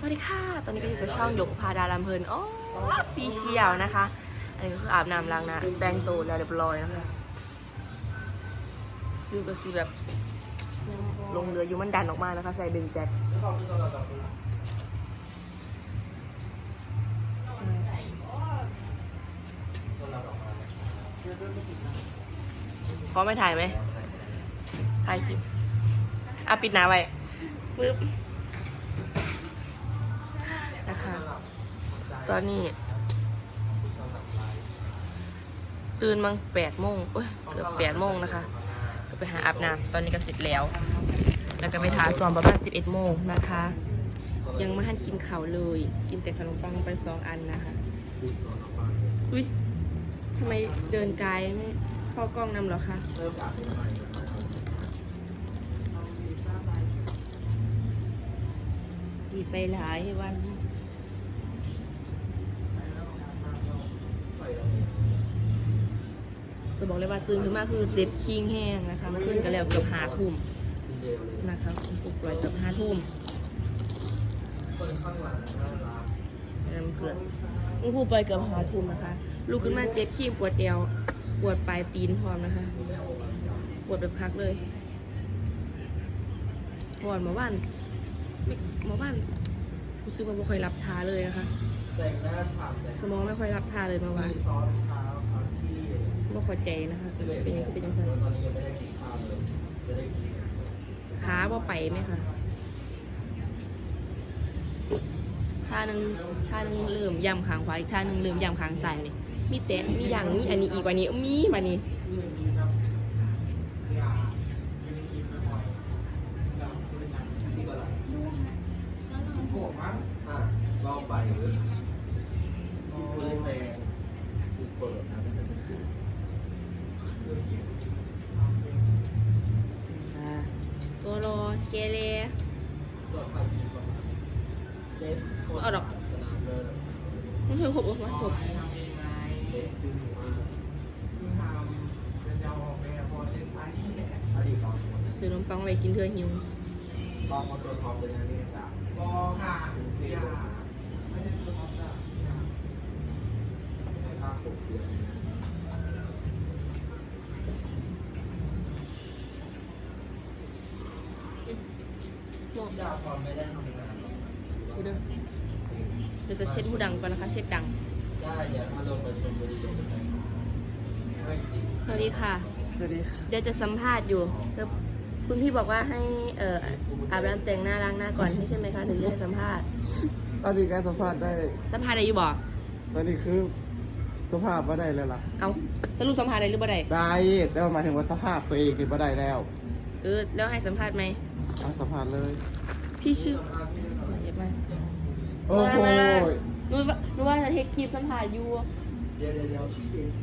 สวัสดีค่ะ ตอนนี้ก็อยู่กับช่องหยกพาดาลำเพลินโอ้ฟีเชียลนะคะ อันนี้ก็คืออาบน้ำล้างหน้าแต่งตัวแล้วเรียบร้อยนะคะซื้อก็ซื้อแบบลงเรืออยู่มันดันออกมานะคะ ใส่เบนแจ็คใช่พร้อมไม่ถ่ายไหมถ่ายคลิปอะปิดหน้าไว้ปึ๊บ ตอนนี้ ตื่นมังแปดโมงเอ้ยเกือบแปดโมงนะคะก็ไปหาอาบน้ำตอนนี้ก็เสร็จแล้ว แล้วก็ไปทาซ้อมประมาณสิบเอ็ดโมงนะคะ ยังไม่ทันกินข้าวเลย กินแต่ขนมปังไปสองอันนะคะอุ้ยทำไมเดินไกลไม่เข้ากล้องนำหรอคะดีไปหลายวัน จะบอกเลยว่าตื่นขึ้นมาคือเจ็บคิงแห้งนะคะมื่อคืนก็แล้วเกือบหาทุ่มนะคะปลุกปล่อยเกือบห้าทุ่มน้ำเกลือคุณครูปล่อยเกือบหาทุ่มนะคะลูกขึ้นมาเจ็บขี้ปวดเอวปวดปลายตีนพร้อมนะคะปวดแบบคักเลยปวดมาว่านไม่มาว่านรู้สึกว่าไม่ค่อยรับทาเลยนะคะสมองไม่ค่อยรับทาเลยเมาว่าน ไม่ค่อยใจนะคะสิบเอ็ดเป็นยังไงเป็นยังไงตอนนี้ยังไม่ได้กินข้าวเลยไม่ได้กินขาบ่ไปไหมคะท่าหนึ่งท่าหนึ่งเริ่มย่ำขางขวาอีกท่าหนึ่งเริ่มย่ำขางซ้ายนี่มีเตะมีอย่างมีอันนี้อีกว่านี้มีมานี้ ที่เมื่อไหร่ผมมั้งอะเราไปเลยเลยแฟนเปิดนะไม่ใช่ไม่ใช่ อ่าตัวรอ เกเรเจ็ดอาดอกมันเพิ่งครบวะครบเด็กมาอดีตตอนซื้อนมปังไว้กินเพื่อหิวลองมาตัวทองเลยนะนี่จ้ะบอค่ะถึงสี่ไม่ได้ตัวทองจ้ะไม่ค่าปกเดือนหกจ้าพอไม่ได้ ทำงานเดี๋ยวเดี๋ยวจะเช็ดหูดังก่อนนะคะ เช็ดดังได้อย่าถ้าลงไปชมบุรีลงไปไหนไม่สิสวัสดีค่ะ สวัสดีค่ะ เดี๋ยวจะสัมภาษณ์อยู่แล้วคุณพี่บอกว่าให้เอ่ออาบน้ำแต่งหน้าล้างหน้าก่อนใช่ไหมคะถึงจะให้สัมภาษณ์ ตอนนี้การสัมภาษณ์ได้ สัมภาษณ์ได้อยู่บ่ตอนนี้คือสภาพว่าได้แล้วล่ะ เอาสรุปสัมภาษณ์ได้หรือบ่ได้ ได้ แต่ว่าหมายถึงว่าสภาพตัวเองนี่ว่าได้แล้ว เออ แล้วให้สัมภาษณ์ไหมเอาสัมภาษณ์เลย พี่ชื่อเดี๋ยวมา โอ้โหรู้ว่ารู้ว่าจะเทคคลิปสัมภาษณ์อยู่เดี๋ยวเดี๋ยวเดี๋ยว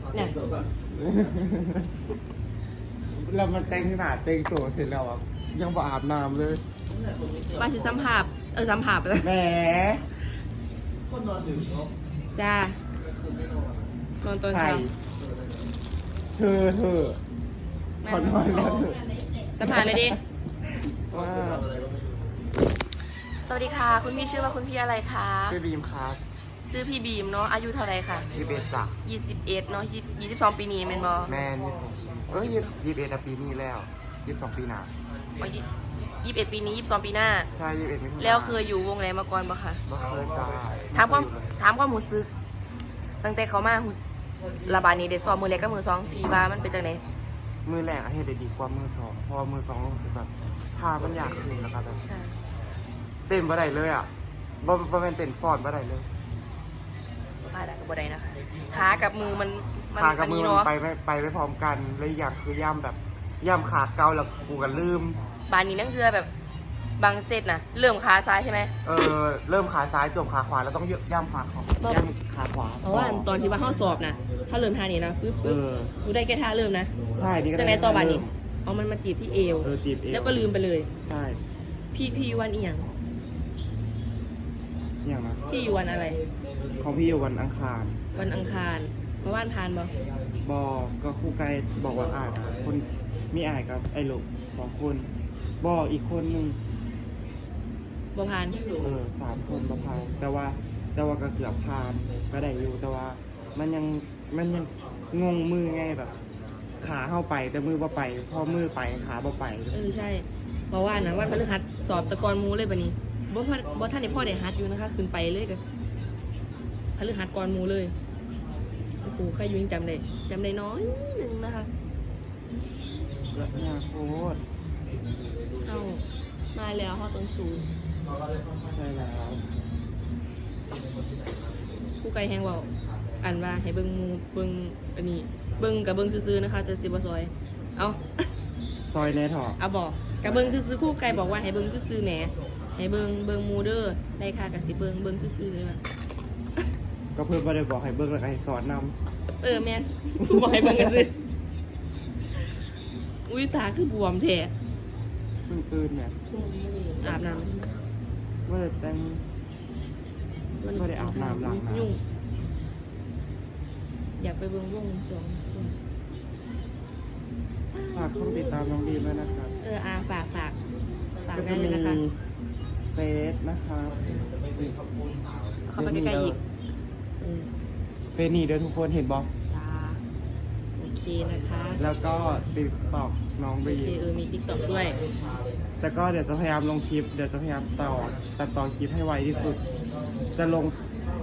ขอเต็มตัวก่อนเรามันแต่งหน้าแต่งตัวเสร็จแล้วอะยังบ่อาบน้ำเลย ว่าสิสัมภาษณ์เออสัมภาษณ์ไปแล้วแหมคนนอนดึกเนาะจ้าก็คือไม่นอนนอนตอนใครเช้า เธอเธอ ขอนอนแล้วเธอสัมภาษณ์เลยดิ ว่าทำอะไรก็ไม่รู้สวัสดีค่ะ คุณพี่ชื่อว่าคุณพี่อะไรคะ ชื่อบีมครับชื่อพี่บีมเนาะอายุเท่าไหรคะยี่สิบเอ็ดจ้ะ21 เนาะ20 22ปีนี้แม่นบ่แม่นี่สองเอ้ยยี่สิบเอ็ดปีนี้แล้วยี่สิบสองปีหน้าอ๋อยี่21 ปีนี้ 22 ปีหน้า ใช่ยี่สิบเอ็ดไม่ถึงแล้วเคยอยู่วงไหนมาก่อนบ่คะบ่เคยจ้าถามความถามความรู้สึกตั้งแต่เขามาหูระบาดนี้ได้ซ้อมมือแรกกับมือสองพี่ว่ามันเป็นจังได มือแรกอะเฮ็ดได้ดีกว่ามือสองเพราะว่ามือสองรู้สึกแบบท่ามันยากขึ้นแล้วก็แบบใช่เต้นบ่ได้เลยอะบ่บ่แม่นเต้นฟอนบ่ได้เลยพลาดอะก็บ่ได้นะคะขากับมือมันมันขากับมือนี้มันเนาะไปไม่ไปไม่พร้อมกัน แล้วอีกอย่างคือย่ำแบบย่ำขาเกาแล้วกูก็ลืม บานนี้นั่งเรือแบบ บางเซตนะเริ่มขาซ้ายใช่ไหม เออเริ่มขาซ้ายจบขาขวาแล้วต้องย่ำขาขวาบ่ย่ำขาขวาเพราะว่าตอนที่ว่าเข้าสอบนะถ้าเริ่มท่านี้นะปึ๊บเอปึ๊บอดูได้แค่ท่าเริ่มนะใช่นี่ก็จากไหนต่อบานนี้เริ่มเอามันมาจีบที่เอว เออจีบเอวแล้วก็ลืมไปเลย ใช่พี่พี่วันเอียงอย่างนะพี่อยู่วันอะไร ของพี่อยู่วันอังคาร วันอังคารเมื่อวานพานบ่บอกก็ครู่ไกลบอกว่าอ่านคนมีอ่านกับไอ้ลูกสองคน บอกอีกคนหนึ่ง บ่ผ่านเออสามคนประพานแต่ว่าแต่ว่าก็เกือบผ่านก็ได้อยู่แต่ว่า มันยังมันยังงงมือไงแบบ ขาเข้าไปแต่มือบ่ไปพอมือไปขาบ่ไปเออใช่เพราะว่านะวันพฤหัสสอบตะกอนหมูเลยบัดนี้บ่พอบ่ท่านได้พ่อได้ฮัดอยู่นะคะขึ้นไปเลยก็พฤหัสก่อนหมูเลยโอ้โหใครอยู่ยังจำได้จำได้น้อยหนึงนะคะก็ยากโคตรเอามาแล้วเฮาต้นสูง ใช่แล้วผู้ไกลแฮงเว้าอันว่าให้เบิ่งหมูเบิ่งอันนี้ เบิ่งกับเบิ่งซื่อๆนะคะแต่สิบ่ซอย เอาซอยแน่ถอเอาบอกกับเบิ่งซื่อๆครู่ไกลบอกว่าให้เบิ่งซื่อๆแหมให้เบิ่งเบิ่งหมูเด้อได้ค่ะกับสิเบิ่งเบิ่งซื่อๆเลยว่ะก็เพิ่นบ่ได้บอกให้เบิ่งแล้วก็ให้สอนนำเออแม่นบอกให้เบิ่งกันสิอุ้ยตาคือบวมแท้เพิ่งตื่นเนี่ยอาบน้ ว่าจะแต่งำบ่ได้อาบน้ำล้างน้ำยุ่งอยากไปเบิ่งวงสองคนฝากคนติดตามน้องดีมด้วยนะครับ เอออาฝากฝากฝากก็ได้จะเลยมีนะคะเฟซนะครับเข้าไปใกล้ๆอีกเออ เฟซนี่เด้อทุกคนเห็นบอกจ้าโอ เคนะคะแล้วก็ติดตอกน้องโอบีเคเออมีติ๊กต็อกด้วย แต่ก็เดี๋ยวจะพยายามลงคลิป เดี๋ยวจะพยายามต่อตัดต่อคลิปให้ไวที่สุด จะลง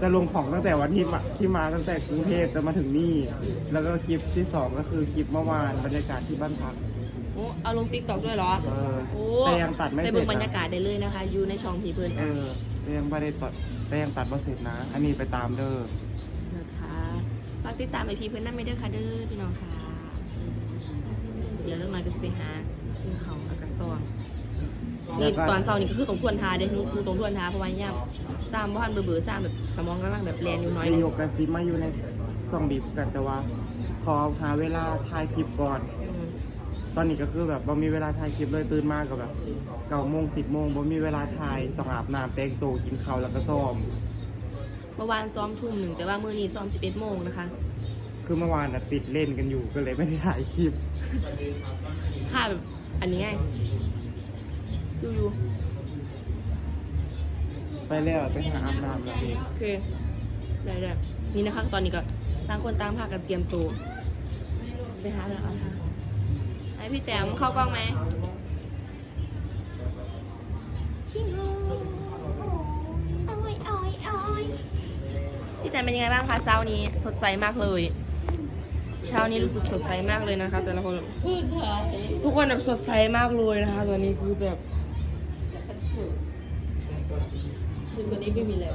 จะลงของตั้งแต่วันที่มาที่มาตั้งแต่กรุงเทพจะมาถึงนี่ แล้วก็คลิปที่สองก็คือคลิปเมื่อวานบรรยากาศที่บ้านพัก โอ้เอาลงติ๊กต็อกด้วยเหรอเออโอ้แต่ยังตัดไม่ไปเสร็เบิ่จงบรรยานะกาศได้เลยนะคะ อยู่ในช่องพีเพิร์นเออแต่ยังไม่ได้ตัดแต่ยังตัดไม่เสร็จนะ อันนี้ไปตามเด้อนะคะ ฝากติดตามไอพีเพื่อนนั่นไม่เด้อค่ะเด้อพี่น้องค่ะ เดี๋ยวเรื่องมาก็จะไปหาขึ้นเขาแล้วก็ซ่อนนี่ตอนเช้านี่ก็คือตรงทวนทาเด้หนูหนูตรงทวนทาเพราะว่าย่ำซ้ำบ้านเบื่อๆซ้ำแบบสมองกำลังแบบแลนอยู่น้อยได้หนึ่งยกกระซิบมาอยู่ในซองบีบกันแต่ว่า ขอหาเวลาถ่ายคลิปก่อน อืมตอนนี้ก็คือแบบบ่มีเวลาถ่ายคลิปเลยตื่นมากกับแบบเก้าโมงสิบโมงบ่มีเวลาถ่ายต้องอาบน้ำแต่งตัวกินข้าวแล้วก็ซ้อม เมื่อวานซ้อมทุ่มหนึ่งแต่ว่ามื้อนี้ซ้อม 11โมงนะคะ คือเมื่อวานน่ะติดเล่นกันอยู่ก็เลยไม่ได้ถ่ายคลิป ค่าแบบอันนี้ไงสู้อยู่ไปแล้วไปหาอาบน้ำแล้วเองโอเคได้ได้นี่นะคะ ตอนนี้ก็ต่างคนต่างพากันเตรียมตัวจะไปหาแล้วเอาค่ะไอพี่แต้มเข้ากล้องไหมพี่แต นเป็นยังไงบ้างคะเช้านี้สดใสมากเลย เช้านี้รู้สึกสดใสมากเลยนะคะ แต่ละคนทุกคนแบบสดใสมากเลยนะคะตอนนี้คือแบบคือตัวนี้ไม่มีแล้ว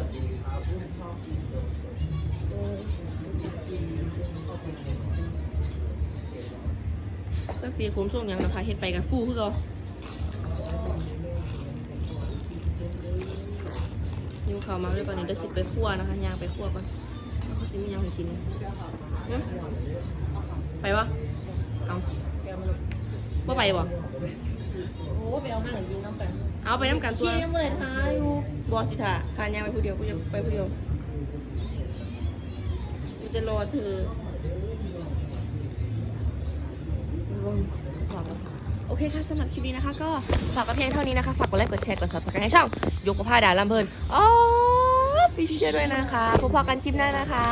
จักสีผมช่งยังนะคะเฮ็ดไปกับฟูคือเรา ยุ่งข่าวมากเลยตอนนี้เดี๋ยวสิไปคั่วนะคะย่างไปคั่วก่อนแล้วเขาสิมียังให้กินเนี่ยเอ้ยไปวะเอาว่าไปบ่โอ้ไปเอามาหนึ่งยิงน้ำกันเอาไปน้ำกันตัวพี่ยังไม่ได้ทายอยู่บอสิท่าคานยางไปผู้เดียวผู้เดียวไปผู้เดียวกูจะรอเธอโอ เคค่ะสำหรับคลิปนี้นะคะ ก็ฝากกับเพียงเท่านี้นะคะ ฝากกดไลค์กดแชร์กด subscribe ให้ช่องยกกระพ้าดาลำเพลินอ๋อฟิชเชียด้วยนะคะพบกันคลิปหน้านะคะ